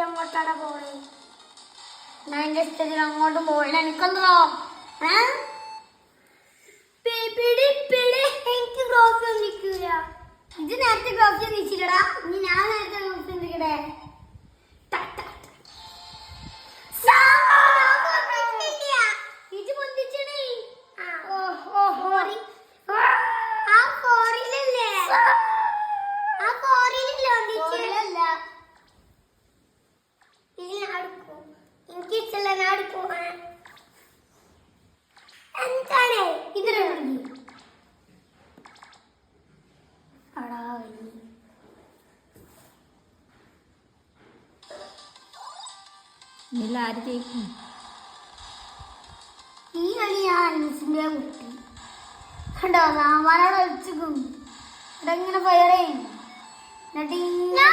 അങ്ങോട്ടാണ് പോണേ? ഞാൻ എന്റെ ഇഷ്ടത്തിന് അങ്ങോട്ട് പോയില്ല. എനിക്കെന്തോ എനിക്ക് ഗ്രോസ് ഒന്നിക്കൂല ഇത് നേരത്തെ ഗ്രോസ് ഒന്നിച്ചില്ലടാ ഇനി ഞാൻ നേരത്തെ ഗ്രോസ് ഒന്നിക്കടേ ഇത് ഓ ഓ ആ ഇതിൽ ആര് ജയിക്കും. ഈ കളി ഞാൻ കുട്ടി. കണ്ടോ? സാമാനോട് ഒളിച്ചിക്കും ഇവിടെ ഇങ്ങനെ എന്നിട്ട് ഇങ്ങനെ